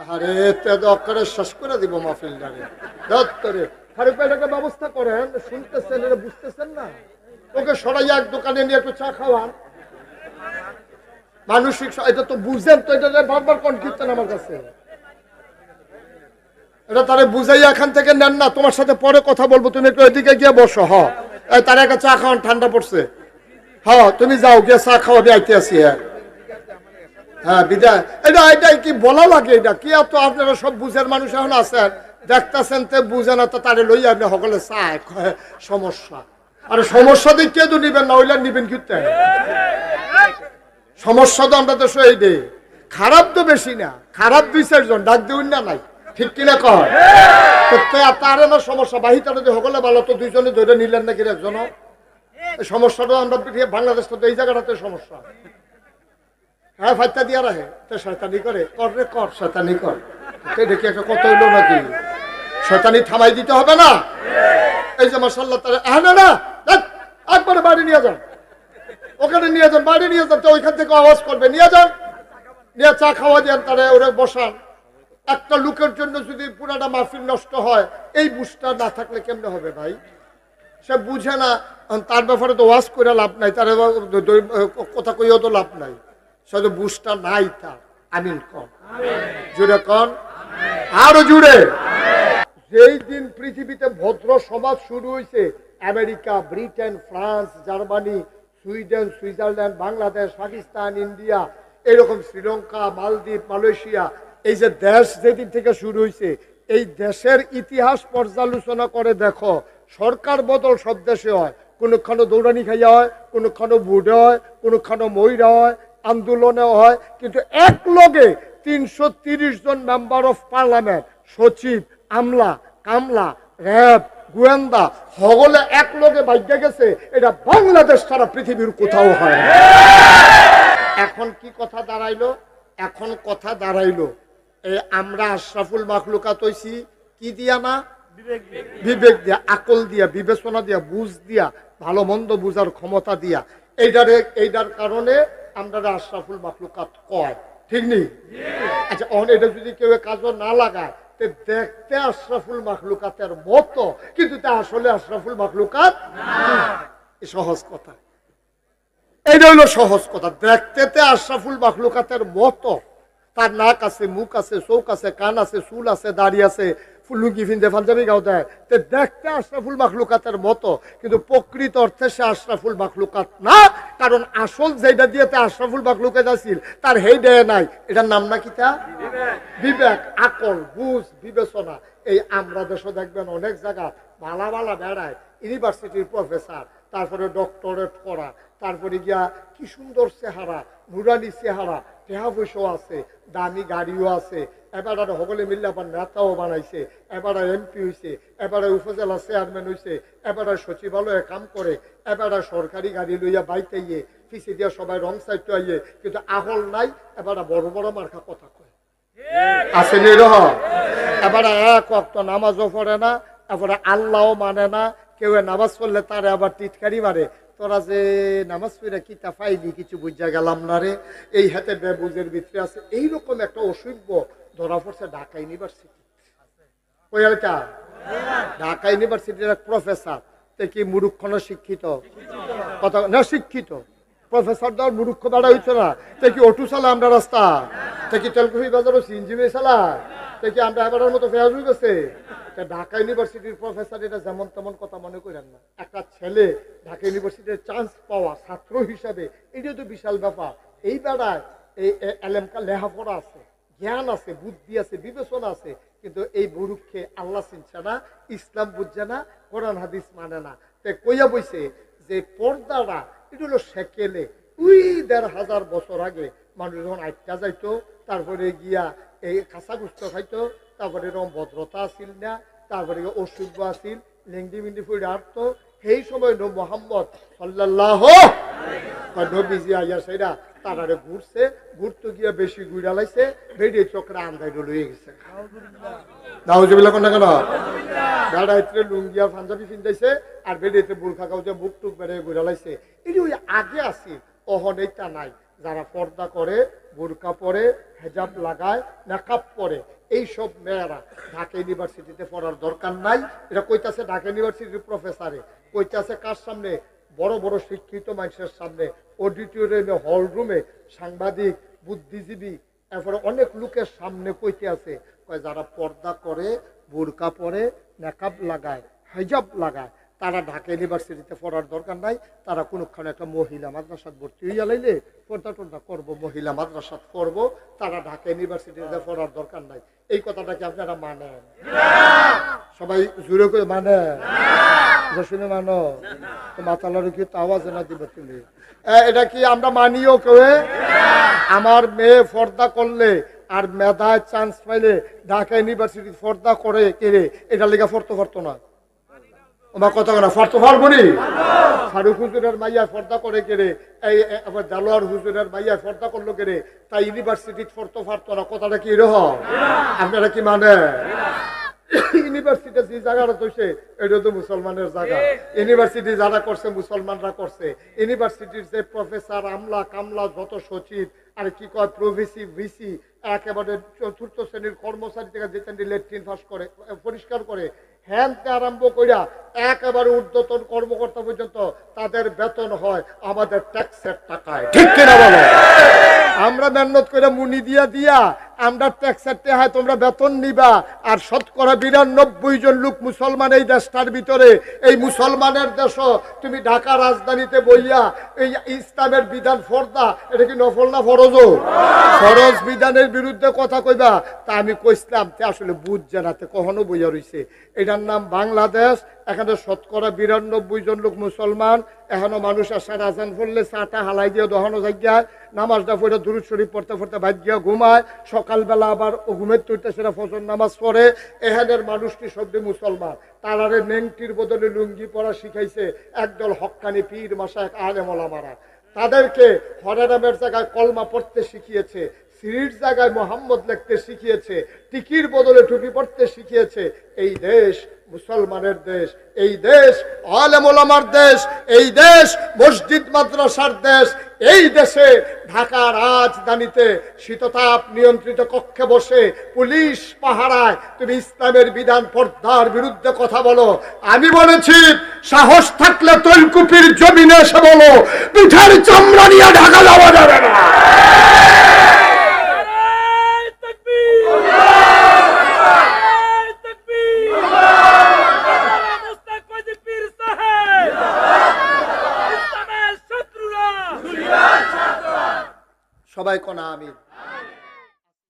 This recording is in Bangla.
আরে শেষ করে দিব দত্তরে ব্যবস্থা করেন, শুনতেছেন এটা বুঝতেছেন না? ওকে এক দোকানে নিয়ে একটু চা খাওয়ান। মানসিক এটা তো বুঝেন তো, এটা বারবার আমার কাছে। এটা তারে বুঝাইয়া এখান থেকে নেন না, তোমার সাথে পরে কথা বলব। তুমি একটু এদিকে গিয়ে বসো, হ। তার একটা চা খাওয়ান, ঠান্ডা পড়ছে। হ্যাঁ তুমি যাও, গিয়ে চা খাওয়া দিয়ে আইতে আসি হ্যাঁ। হ্যাঁ এটা কি বলা লাগে কি আপনারা সব মানুষ এখন বুঝে না তারে আপনি সকলে সমস্যা। সমস্যা নিবেন নিবেন সমস্যা তো আমরা দে খারাপ তো বেশি না। খারাপ দুই চারজন ডাক দিউন না নাই। ঠিক কিনা তারে না সমস্যা বাহিতারে যদি সকলে ভালো তো দুইজনে ধরে নিলেন নাকি একজন সমস্যাটা আমরা বাংলাদেশ তো এই জায়গাটাতে সমস্যা। হ্যাঁ ফাইতা দিয়া রাখে তো শয়তানি করে। কর রে, কর, শয়তানি কর। দেখি একটা কত হইল নাকি? শয়তানি থামাই দিতে হবে না? এই যে মাসাল্লাহ তারা হ্যাঁ না না একবারে বাড়ি নিয়ে যান। ওখানে নিয়ে যান, বাড়ি নিয়ে যান, তো ওইখান থেকে আওয়াজ করবে, নিয়ে যান। নিয়ে চা খাওয়া দেন তারা ওরা বসান। একটা লোকের জন্য যদি পুরাটা মাহফিল নষ্ট হয়, এই বুঝটা না থাকলে কেমনে হবে ভাই? সে বুঝে না তার ব্যাপারে তো ওয়াশ করে লাভ নাই, তার কথা কইও তো লাভ নাই। তো বুঝটা নাই তার আমিন কন জুড়ে কন। আরও জুড়ে যেই দিন পৃথিবীতে ভদ্র সমাজ শুরু হয়েছে America Britain France Germany Sweden Switzerland Bangladesh Pakistan India এরকম শ্রীলঙ্কা মালদ্বীপ মালয়েশিয়া এই যে দেশ যেদিন থেকে শুরু হয়েছে এই দেশের ইতিহাস পর্যালোচনা করে দেখো সরকার বদল সব দেশে হয়। কোনখানো দৌড়ানি খাইয়া হয় কোনখানো বুড়ে হয় কোনখানো ময়রা হয় আন্দোলনে হয় কিন্তু এক লগে তিনশো তিরিশ জন মেম্বার অফ পার্লামেন্ট সচিব আমলা কামলা র্যাব গোয়েন্দা সকলে এক লগে বাইকে গেছে এটা বাংলাদেশ ছাড়া পৃথিবীর কোথাও হয় এখন কি কথা দাঁড়াইলো? এখন কথা দাঁড়াইলো এই আমরা আশরাফুল মাখলুকাত হইছি কি দিয়া না বিবেক দিয়া। আকল দিয়া বিবেচনা দিয়া বুঝ দিয়া ভালো মন্দ বুঝার ক্ষমতা দিয়া। এইটারে এইটার কারণে আমরা আশরাফুল কয়। ঠিক নেই? আচ্ছা অন এটা যদি কেউ কাজ না লাগায়, তে দেখতে আশরাফুল মাখলুকাতের মতো, কিন্তু তা আসলে আশরাফুল মাখলুকাত সহজ কথা। এটা হলো সহজ কথা। দেখতে তে আশরাফুল মাখলুকাতের মতো। তার নাক আছে, মুখ আছে, চোখ আছে, কান আছে, চুল আছে, দাড়ি আছে লুঙ্গি ফিনতে পাঞ্জাবি গাও দেয়। তে দেখতে আশরাফুল মাখলুকাতের মতো, কিন্তু প্রকৃত অর্থে সে আশরাফুল মাখলুকাত না, কারণ আসল যেটা দিয়ে আশরাফুল মাখলুকাত আছিল, তার হেই দেয় নাই। এটার নাম না কি তা? বিবেক। আকল, বুঝ, বিবেচনা। এই আমরা দেশে দেখবেন অনেক জায়গা ভালা ভালা বেড়ায়, ইউনিভার্সিটির প্রফেসর, তারপরে ডক্টরেট করা তারপরে গিয়া কি সুন্দর চেহারা, নুরানি চেহারা টেহা পয়সাও আছে, দামি গাড়িও আছে, এবার আর সকলে মিললে আবার নেতাও বানাইছে, এবার এমপি হয়েছে এবার উপজেলা চেয়ারম্যান হয়েছে এবার সচিবালয়ে কাম করে, এবার সরকারি গাড়ি লইয়া বাইতে ইয়ে পিছিয়ে দিয়া সবাই রং সাইড আইয়ে, কিন্তু আহল নাই, এবার বড় বড় মার্কা কথা কয়। আসেনি এরকম এবারে এক অক্ত নামাজও পড়ে না, এবারে আল্লাহও মানে না, কেউ নামাজ পড়লে তারে আবার টিটকারি মারে। তোরা যে নামাজ পড়ে কি তা পাইলি কিছু বুঝা গেলাম না রে। এই হাতে বেবুজের ভিতরে আছে, এইরকম একটা অসভ্য ধরা পড়ছে ঢাকা ইউনিভার্সিটি। এলাকা ঢাকা ইউনিভার্সিটির এক প্রফেসর, তে কি মুরুক্ষ না শিক্ষিত? কথা না, শিক্ষিত। প্রফেসর দল মুরুক্ষ দাঁড়া হইছে না। তে কি অটু চালা আমরা রাস্তা? তে কি তেলকুফি বাজারও সিনজি চালা তে কি আমরা এবারের মতো ফেয়াজ গেছে? ঢাকা ইউনিভার্সিটির প্রফেসর এটা যেমন তেমন কথা মনে করেন না। একটা ছেলে ঢাকা ইউনিভার্সিটির চান্স পাওয়া ছাত্র হিসাবে এটা তো বিশাল ব্যাপার। এই বেড়ায় এই এলেমকা লেহাপড়া আছে, জ্ঞান আছে, বুদ্ধি আছে, বিবেচনা আছে, কিন্তু এই বুরুক্ষে আল্লাহ চিনছে না, ইসলাম বুঝছে না, কোরআন, হাদিস মানে না। তে কইয়া বইছে যে পর্দাটা, এটা হলো সেকেলে। দুই দেড় হাজার বছর আগে মানুষ যখন আটকা যাইতো, তারপরে গিয়া এই কাঁচা গুস্ত খাইতো, তারপরে এরকম ভদ্রতা আসিল না, তারপরে অসুখ আসিল লেংডি মিন্ডি ফুড়ে আটতো। সেই সময় নো মোহাম্মদ সাল্লাহ নবীজি আইয়া সেরা তারারে ঘুরছে, ঘুরতে গিয়ে বেশি ঘুরা লাইছে বেরিয়ে চোখরা আন্দাই লইয়ে গেছে। নাউজুবিল্লাহ কোন কেন? বেড়াইতে লুঙ্গি আর পাঞ্জাবি পিন্ধাইছে, আর বেরিয়েতে বুলখা কাউতে বুক টুক বেড়ে ঘুরা লাইছে। এই ওই আগে আসি অহন এইটা নাই। যারা পর্দা করে বোরকা পরে, হেজাব লাগায় নাকাব পরে। এইসব মেয়েরা ঢাকা ইউনিভার্সিটিতে পড়ার দরকার নাই। এটা কইতাছে ঢাকা ইউনিভার্সিটির প্রফেসরে। কইতাছে কার সামনে? বড় বড় শিক্ষিত মানুষের সামনে। অডিটোরিয়ামে হল রুমে সাংবাদিক, বুদ্ধিজীবী, এরপরে অনেক লোকের সামনে কইতে আছে। যারা পর্দা করে, বোরকা পরে মেকআপ লাগায়, হেজাব লাগায়। তারা ঢাকা ইউনিভার্সিটিতে পড়ার দরকার নাই, তারা কোনোক্ষণ একটা মহিলা মাদ্রাসাত ভর্তি হইয়া লাইলে পর্দা টর্দা করব, মহিলা মাদ্রাসাত করব, তারা ঢাকা ইউনিভার্সিটিতে পড়ার দরকার নাই। এই কথাটা কি আপনারা মানেন? সবাই জুড়ে করে মানে শুনে মানো। তো মাতালার কি আওয়াজ না দিবে তুমি? এটা কি আমরা মানিও কেউ? আমার মেয়ে পর্দা করলে আর মেধায় চান্স পাইলে ঢাকা ইউনিভার্সিটি পর্দা করে কেড়ে এটা লেগে পড়তে পারতো না। আমার কথা না ফর্ত ফারবনি ফারুক হুজুরের মাইয়া ফর্দা করে এই আবার জালোয়ার হুজুরের মাইয়া ফর্দা করল তাই ইউনিভার্সিটি ফর্ত ফারতো না কথাটা কি আপনারা কি মানে? ইউনিভার্সিটি যে জায়গাটা তৈছে এটা তো মুসলমানের জায়গা। ইউনিভার্সিটি যারা করছে, মুসলমানরা করছে। ইউনিভার্সিটির যে প্রফেসর আমলা কামলা যত সচিব, আর কি কয়, প্রভিসি, ভিসি একেবারে চতুর্থ শ্রেণির কর্মচারী থেকে যেতেন লেট্রিন ফাঁস করে পরিষ্কার করে হ্যান তে আরম্ভ করিয়া একেবারে ঊর্ধ্বতন কর্মকর্তা পর্যন্ত তাদের বেতন হয় আমাদের ট্যাক্সের টাকায়। ঠিক কিনা বলো? আমরা মেহনত করে মুনি দিয়া দিয়া আমরা ট্যাক্সের টেহায় তোমরা বেতন নিবা, আর শতকরা বিরানব্বই জন লোক মুসলমান এই দেশটার ভিতরে। এই মুসলমানের দেশ, তুমি ঢাকা রাজধানীতে বইয়া এই ইসলামের বিধান ফরদা, এটা কি নফল না ফরজ ফরজ বিধানের বিরুদ্ধে কথা কইবা, তা আমি কইসলাম তে আসলে বুঝ জানাতে কখনো বইয়া রইছে। এটার নাম বাংলাদেশ, এখানে শতকরা বিরানব্বই জন লোক মুসলমান, এখনও মানুষ আসার আজান পড়লে চাটা হালাই দিয়ে দহানো জায়গায় নামাজটা পড়ে দুরুদ শরীফ পড়তে পড়তে ভাগ্য ঘুমায় সকালবেলা আবার অগুমের তৈরিতে সেটা ফজর নামাজ পড়ে এখানের মানুষটি সবদি মুসলমান। তারারে নেংটির বদলে লুঙ্গি পরা শিখাইছে, একদল হক্কানি পীর মাসা এক আলেমলা মারা তাদেরকে হরেরামের জায়গায় কলমা পড়তে শিখিয়েছে সিঁড়ির জায়গায় মোহাম্মদ লিখতে শিখিয়েছে, টিকির বদলে টুপি পড়তে শিখিয়েছে, এই দেশ মুসলমানের দেশ, এই দেশ আলেমোলামার দেশ, এই দেশ মসজিদ মাদ্রাসার দেশ, এই দেশে ঢাকা রাজধানীতে শীততাপ নিয়ন্ত্রিত কক্ষে বসে পুলিশ পাহারায় তুমি ইসলামের বিধান পর্দার বিরুদ্ধে কথা বলো। আমি বলেছি, সাহস থাকলে তৈলকুপির জমিনে এসে বলো, পিঠের চামড়া নিয়ে ঢাকা যাওয়া যাবে না। ሰማይ አሜን።